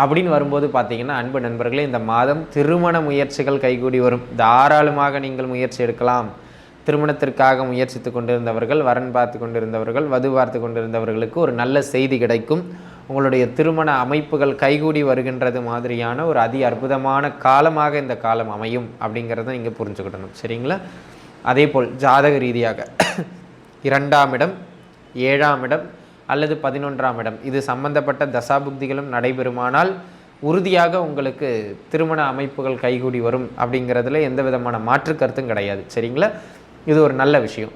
அப்படின்னு வரும்போது பார்த்தீங்கன்னா அன்பு நண்பர்களே இந்த மாதம் திருமண முயற்சிகள் கைகூடி வரும். தாராளமாக நீங்கள் முயற்சி எடுக்கலாம். திருமணத்திற்காக முயற்சித்து கொண்டிருந்தவர்கள் வரன் பார்த்து கொண்டிருந்தவர்கள் வது பார்த்து கொண்டிருந்தவர்களுக்கு ஒரு நல்ல செய்தி கிடைக்கும். உங்களுடைய திருமண அமைப்புகள் கைகூடி வருகின்றது மாதிரியான ஒரு அதி அற்புதமான காலமாக இந்த காலம் அமையும் அப்படிங்கிறத நீங்கள் புரிஞ்சுக்கிடணும். சரிங்களா? அதே போல் ஜாதக ரீதியாக இரண்டாம் இடம் ஏழாம் இடம் அல்லது பதினொன்றாம் இடம். இது சம்பந்தப்பட்ட தசாபுக்திகளும் நடைபெறுமானால் உறுதியாக உங்களுக்கு திருமண அமைப்புகள் கைகூடி வரும் அப்படிங்கிறதுல எந்த விதமான மாற்று கருத்தும் கிடையாது. சரிங்களா? இது ஒரு நல்ல விஷயம்.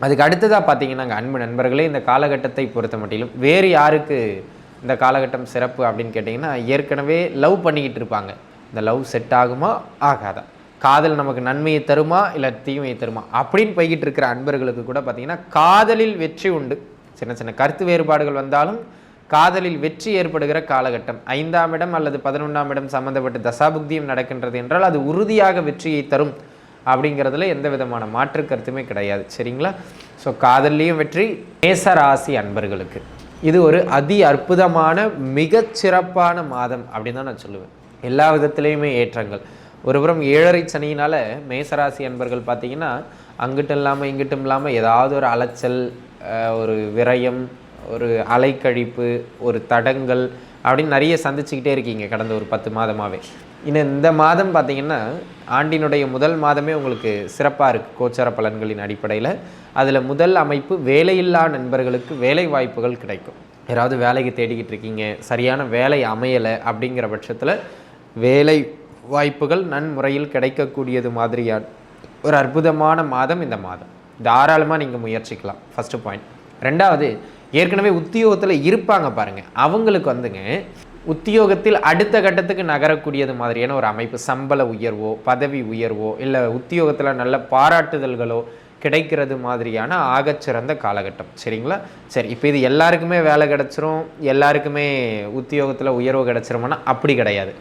அதுக்கு அடுத்ததாக பார்த்தீங்கன்னா அன்பு நண்பர்களே இந்த காலகட்டத்தை பொறுத்த மட்டிலும் வேறு யாருக்கு இந்த காலகட்டம் சிறப்பு அப்படின்னு கேட்டிங்கன்னா ஏற்கனவே லவ் பண்ணிக்கிட்டு இருப்பாங்க. இந்த லவ் செட் ஆகுமா? ஆகாதா. காதல் நமக்கு நன்மையை தருமா? இல்லை தீமையை தருமா? அப்படின்னு போய்கிட்டு இருக்கிற அன்பர்களுக்கு கூட பார்த்தீங்கன்னா காதலில் வெற்றி உண்டு. சின்ன சின்ன கருத்து வேறுபாடுகள் வந்தாலும் காதலில் வெற்றி ஏற்படுகிற காலகட்டம். ஐந்தாம் இடம் அல்லது பதினொன்றாம் இடம் சம்பந்தப்பட்ட தசாபுக்தியும் நடக்கின்றது என்றால் அது உறுதியாக வெற்றியை தரும் அப்படிங்கிறதுல எந்த விதமான மாற்று கருத்துமே கிடையாது. சரிங்களா? ஸோ காதல்லையும் வெற்றி மேசராசி அன்பர்களுக்கு. இது ஒரு அதி அற்புதமான மிகச் சிறப்பான மாதம் அப்படின்னு தான் நான் சொல்லுவேன். எல்லா விதத்திலையுமே ஏற்றங்கள். ஒருபுறம் ஏழரை சனியினால் மேசராசி அன்பர்கள் பார்த்தீங்கன்னா அங்கிட்டும் இல்லாமல் இங்கிட்டும் இல்லாமல் ஏதாவது ஒரு அலைச்சல் ஒரு விரயம் ஒரு அலைக்கழிப்பு ஒரு தடங்கள் அப்படின்னு நிறைய சந்திச்சுக்கிட்டே இருக்கீங்க கடந்த ஒரு பத்து மாதமாகவே இன்னும் இந்த மாதம் பார்த்தீங்கன்னா ஆண்டினுடைய முதல் மாதமே உங்களுக்கு சிறப்பாக இருக்குது கோச்சார பலன்களின் அடிப்படையில். அதில் முதல் அமைப்பு வேலையில்லா நண்பர்களுக்கு வேலை வாய்ப்புகள் கிடைக்கும். யாராவது வேலைக்கு தேடிக்கிட்டு இருக்கீங்க சரியான வேலை அமையலை அப்படிங்கிற பட்சத்தில் வேலை வாய்ப்புகள் நன்முறையில் கிடைக்கக்கூடியது மாதிரியான ஒரு அற்புதமான மாதம் இந்த மாதம். தாராளமாக நீங்கள் முயற்சிக்கலாம். ஃபஸ்ட்டு பாயிண்ட் ரெண்டாவது ஏற்கனவே உத்தியோகத்தில் இருப்பாங்க பாருங்கள் அவங்களுக்கு வந்துங்க உத்தியோகத்தில் அடுத்த கட்டத்துக்கு நகரக்கூடியது மாதிரியான ஒரு அமைப்பு சம்பள உயர்வோ பதவி உயர்வோ இல்லை உத்தியோகத்தில் நல்ல பாராட்டுதல்களோ கிடைக்கிறது மாதிரியான ஆகச்சிறந்த காலகட்டம். சரிங்களா? சரி இப்போ இது எல்லாருக்குமே வேலை கிடச்சிரும் எல்லாருக்குமே உத்தியோகத்தில் உயர்வு கிடச்சிருமோன்னா அப்படி கிடையாது.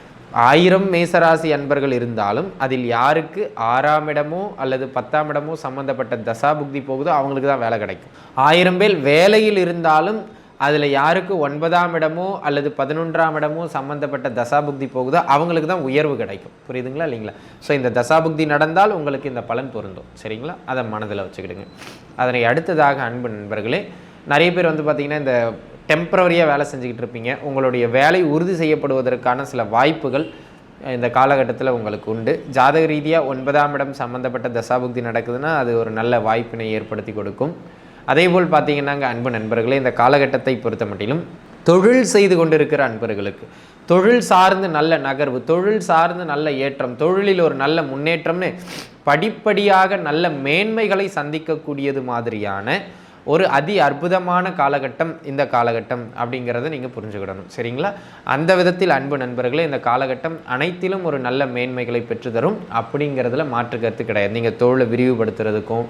ஆயிரம் மேசராசி அன்பர்கள் இருந்தாலும் அதில் யாருக்கு ஆறாம் இடமோ அல்லது பத்தாம் இடமோ சம்பந்தப்பட்ட தசாபுக்தி போகுதோ அவங்களுக்கு தான் வேலை கிடைக்கும். ஆயிரம் பேர் வேலையில் இருந்தாலும் அதில் யாருக்கு ஒன்பதாம் இடமோ அல்லது பதினொன்றாம் இடமோ சம்பந்தப்பட்ட தசாபுக்தி போகுதோ அவங்களுக்கு தான் உயர்வு கிடைக்கும். புரியுதுங்களா இல்லைங்களா? ஸோ இந்த தசாபுக்தி நடந்தால் உங்களுக்கு இந்த பலன் பொருந்தும். சரிங்களா? அதை மனதில் வச்சுக்கிடுங்க. அதனை அடுத்ததாக அன்பு நண்பர்களே நிறைய பேர் வந்து பார்த்திங்கன்னா இந்த டெம்பரவரியாக வேலை செஞ்சுக்கிட்டு இருப்பீங்க. உங்களுடைய வேலை உறுதி செய்யப்படுவதற்கான சில வாய்ப்புகள் இந்த காலகட்டத்தில் உங்களுக்கு உண்டு. ஜாதக ரீதியாக ஒன்பதாம் இடம் சம்மந்தப்பட்ட தசாபுக்தி நடக்குதுன்னா அது ஒரு நல்ல வாய்ப்பினை ஏற்படுத்தி கொடுக்கும். அதேபோல் பார்த்தீங்கன்னாங்க அன்பு நண்பர்களே இந்த காலகட்டத்தை பொறுத்த மட்டிலும் தொழில் செய்து கொண்டிருக்கிற அன்பர்களுக்கு தொழில் சார்ந்து நல்ல நகர்வு தொழில் சார்ந்து நல்ல ஏற்றம் தொழிலில் ஒரு நல்ல முன்னேற்றம்னு படிப்படியாக நல்ல மேன்மைகளை சந்திக்கக்கூடியது மாதிரியான ஒரு அதி அற்புதமான காலகட்டம் இந்த காலகட்டம் அப்படிங்கிறத நீங்கள் புரிஞ்சுக்கிடணும். சரிங்களா? அந்த விதத்தில் அன்பு நண்பர்களே இந்த காலகட்டம் அனைத்திலும் ஒரு நல்ல மேன்மைகளை பெற்றுத்தரும் அப்படிங்கிறதுல மாற்று கருத்து கிடையாது. நீங்கள் தொழிலை விரிவுபடுத்துறதுக்கும்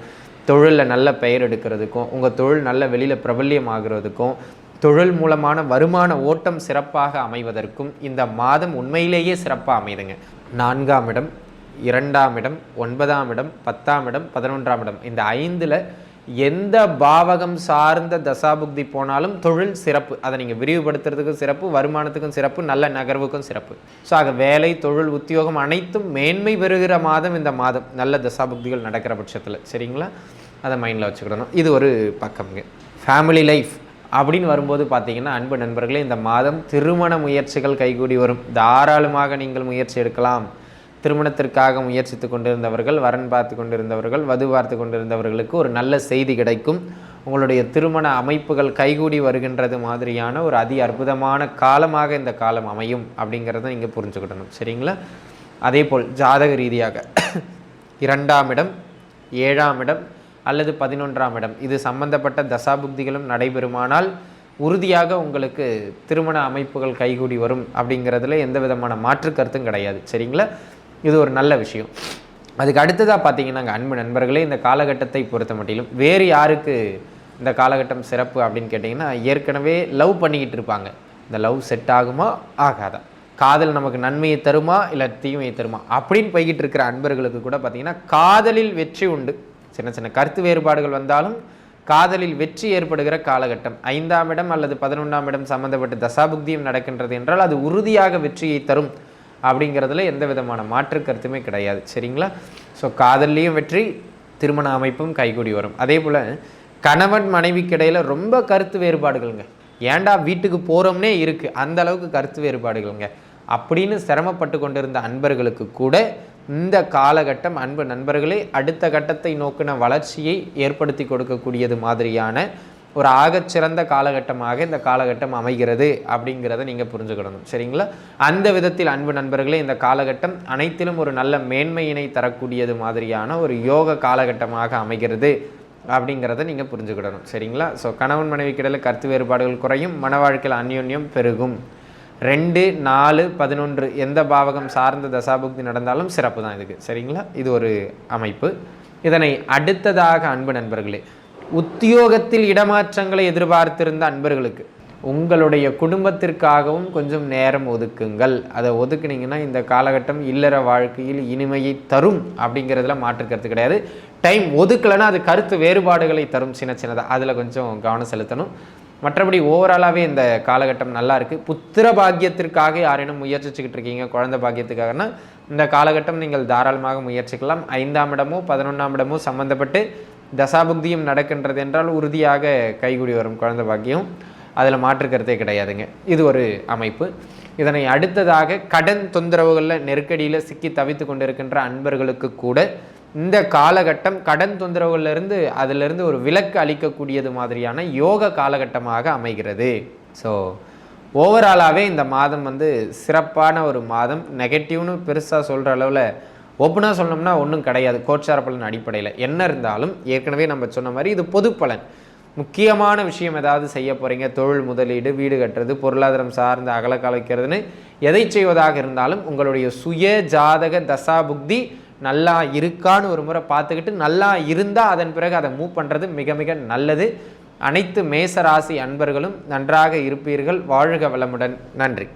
தொழிலில் நல்ல பெயர் எடுக்கிறதுக்கும் உங்கள் தொழில் நல்ல வெளியில் பிரபல்யம் ஆகிறதுக்கும் தொழில் மூலமான வருமான ஓட்டம் சிறப்பாக அமைவதற்கும் இந்த மாதம் உண்மையிலேயே சிறப்பாக அமைதுங்க. நான்காம் இடம் இரண்டாம் இடம் ஒன்பதாம் இடம் பத்தாம் இடம் பதினொன்றாம் இடம். இந்த ஐந்தில் எந்த பாவகம் சார்ந்த தசாபுக்தி போனாலும் தொழில் சிறப்பு. அதை நீங்கள் விரிவுபடுத்துறதுக்கும் சிறப்பு வருமானத்துக்கும் சிறப்பு நல்ல நகர்வுக்கும் சிறப்பு. ஸோ ஆக வேலை தொழில் உத்தியோகம் அனைத்தும் மேன்மை பெறுகிற மாதம் இந்த மாதம். நல்ல தசாபுக்திகள் நடக்கிற பட்சத்தில். சரிங்களா? அதை மைண்டில் வச்சுக்கிடணும். இது ஒரு பக்கம்ங்க ஃபேமிலி லைஃப் அப்படின்னு வரும்போது பார்த்தீங்கன்னா அன்பு நண்பர்களே இந்த மாதம் திருமண முயற்சிகள் கைகூடி வரும். தாராளமாக நீங்கள் முயற்சி எடுக்கலாம். திருமணத்திற்காக முயற்சித்து கொண்டிருந்தவர்கள் வரன் பார்த்து கொண்டிருந்தவர்கள் வது பார்த்து கொண்டிருந்தவர்களுக்கு ஒரு நல்ல செய்தி கிடைக்கும். உங்களுடைய திருமண அமைப்புகள் கைகூடி வருகின்றது மாதிரியான ஒரு அதி அற்புதமான காலமாக இந்த காலம் அமையும் அப்படிங்கிறத நீங்கள் புரிஞ்சுக்கிடணும். சரிங்களா? அதே போல் ஜாதக ரீதியாக இரண்டாம் இடம் ஏழாம் இடம் அல்லது பதினொன்றாம் இடம். இது சம்பந்தப்பட்ட தசாபுக்திகளும் நடைபெறுமானால் உறுதியாக உங்களுக்கு திருமண அமைப்புகள் கைகூடி வரும் அப்படிங்கிறதுல எந்த விதமான மாற்று கருத்தும் கிடையாது. சரிங்களா? இது ஒரு நல்ல விஷயம். அதுக்கு அடுத்ததாக பார்த்தீங்கன்னா அன்பு நண்பர்களே இந்த காலகட்டத்தை பொறுத்த மட்டிலும் வேறு யாருக்கு இந்த காலகட்டம் சிறப்பு அப்படின்னு கேட்டிங்கன்னா ஏற்கனவே லவ் பண்ணிக்கிட்டு இருப்பாங்க. இந்த லவ் செட் ஆகுமா? ஆகாதா. காதல் நமக்கு நன்மையை தருமா? இல்லை தீமையை தருமா? அப்படின்னு போய்கிட்டு இருக்கிற அன்பர்களுக்கு கூட பார்த்தீங்கன்னா காதலில் வெற்றி உண்டு. சின்ன சின்ன கருத்து வேறுபாடுகள் வந்தாலும் காதலில் வெற்றி ஏற்படுகிற காலகட்டம். ஐந்தாம் இடம் அல்லது பதினொன்றாம் இடம் சம்மந்தப்பட்ட தசாபுக்தியும் நடக்கின்றது என்றால் அது உறுதியாக வெற்றியை தரும். அப்படிங்கிறதுல எந்த விதமான மாற்று கருத்துமே கிடையாது. சரிங்களா? ஸோ காதல்லையும் வெற்றி திருமண அமைப்பும் கைகூடி வரும். அதே போல் கணவன் மனைவிக்கு இடையில் ரொம்ப கருத்து வேறுபாடுகள்ங்க. ஏன்டா வீட்டுக்கு போகிறோம்னே இருக்குது அந்த அளவுக்கு கருத்து வேறுபாடுகள்ங்க. அப்படின்னு சிரமப்பட்டு கொண்டிருந்த அன்பர்களுக்கு கூட இந்த காலகட்டம் அன்பு நண்பர்களே அடுத்த கட்டத்தை நோக்கின வளர்ச்சியை ஏற்படுத்தி கொடுக்கக்கூடியது மாதிரியான ஒரு ஆகச்சிறந்த காலகட்டமாக இந்த காலகட்டம் அமைகிறது அப்படிங்கிறத நீங்கள் புரிஞ்சுக்கிடணும் சரிங்களா? அந்த விதத்தில் அன்பு நண்பர்களே இந்த காலகட்டம் அனைத்திலும் ஒரு நல்ல மேன்மையினை தரக்கூடியது மாதிரியான ஒரு யோக காலகட்டமாக அமைகிறது அப்படிங்கிறத நீங்கள் புரிஞ்சுக்கிடணும். சரிங்களா? ஸோ கணவன் மனைவிக்கிடையில் கருத்து வேறுபாடுகள் குறையும் மன வாழ்க்கையில் அந்யோன்யம் பெருகும். ரெண்டு நாலு பதினொன்று எந்த பாவகம் சார்ந்த தசாபுக்தி நடந்தாலும் சிறப்பு தான் இதுக்கு. சரிங்களா? இது ஒரு அமைப்பு. இதனை அடுத்ததாக அன்பு நண்பர்களே உத்தியோகத்தில் இடமாற்றங்களை எதிர்பார்த்திருந்த அன்பர்களுக்கு உங்களுடைய குடும்பத்திற்காகவும் கொஞ்சம் நேரம் ஒதுக்குங்கள். அதை ஒதுக்குனீங்கன்னா இந்த காலகட்டம் இல்லற வாழ்க்கையில் இனிமையை தரும் அப்படிங்கிறதுல மாற்று கருத்து கிடையாது. டைம் ஒதுக்கலைன்னா அது கருத்து வேறுபாடுகளை தரும் சின்ன சின்னதாக அதில் கொஞ்சம் கவனம் செலுத்தணும். மற்றபடி ஓவராலாகவே இந்த காலகட்டம் நல்லா இருக்குது புத்திர பாக்கியத்திற்காக யாரேனும் முயற்சிச்சுக்கிட்டு இருக்கீங்க குழந்தை பாக்கியத்துக்காகனா இந்த காலகட்டம் நீங்கள் தாராளமாக முயற்சிக்கலாம். ஐந்தாம் இடமோ பதினொன்றாம் இடமோ சம்மந்தப்பட்டு தசாபுக்தியும் நடக்கின்றது என்றால் உறுதியாக கைகூடி வரும் குழந்தை பாக்கியம். அதில் மாற்றுக்கருத்தே கிடையாதுங்க. இது ஒரு அமைப்பு. இதனை அடுத்ததாக கடன் தொந்தரவுகளில் நெருக்கடியில் சிக்கி தவித்து கொண்டிருக்கின்ற அன்பர்களுக்கு கூட இந்த காலகட்டம் கடன் தொந்தரவுகளிலிருந்து அதிலிருந்து ஒரு விலக்கு அளிக்கக்கூடியது மாதிரியான யோக காலகட்டமாக அமைகிறது. ஸோ ஓவராலாகவே இந்த மாதம் வந்து சிறப்பான ஒரு மாதம். நெகட்டிவ்னு பெருசாக சொல்கிற அளவில் ஓப்பனாக சொன்னோம்னா ஒன்றும் கிடையாது. கோச்சார பலன் அடிப்படையில். என்ன இருந்தாலும் ஏற்கனவே நம்ம சொன்ன மாதிரி இது பொது பலன். முக்கியமான விஷயம் ஏதாவது செய்ய போகிறீங்க தொழில் முதலீடு வீடு கட்டுறது பொருளாதாரம் சார்ந்து அகலக்கால வைக்கிறதுன்னு எதை செய்வதாக இருந்தாலும் உங்களுடைய சுய ஜாதக தசா புக்தி நல்லா இருக்கான்னு ஒரு முறை பார்த்துக்கிட்டு நல்லா இருந்தால் அதன் பிறகு அதை மூவ் பண்ணுறது மிக மிக நல்லது. அனைத்து மேசராசி அன்பர்களும் நன்றாக இருப்பீர்கள். வாழ்க வளமுடன். நன்றி.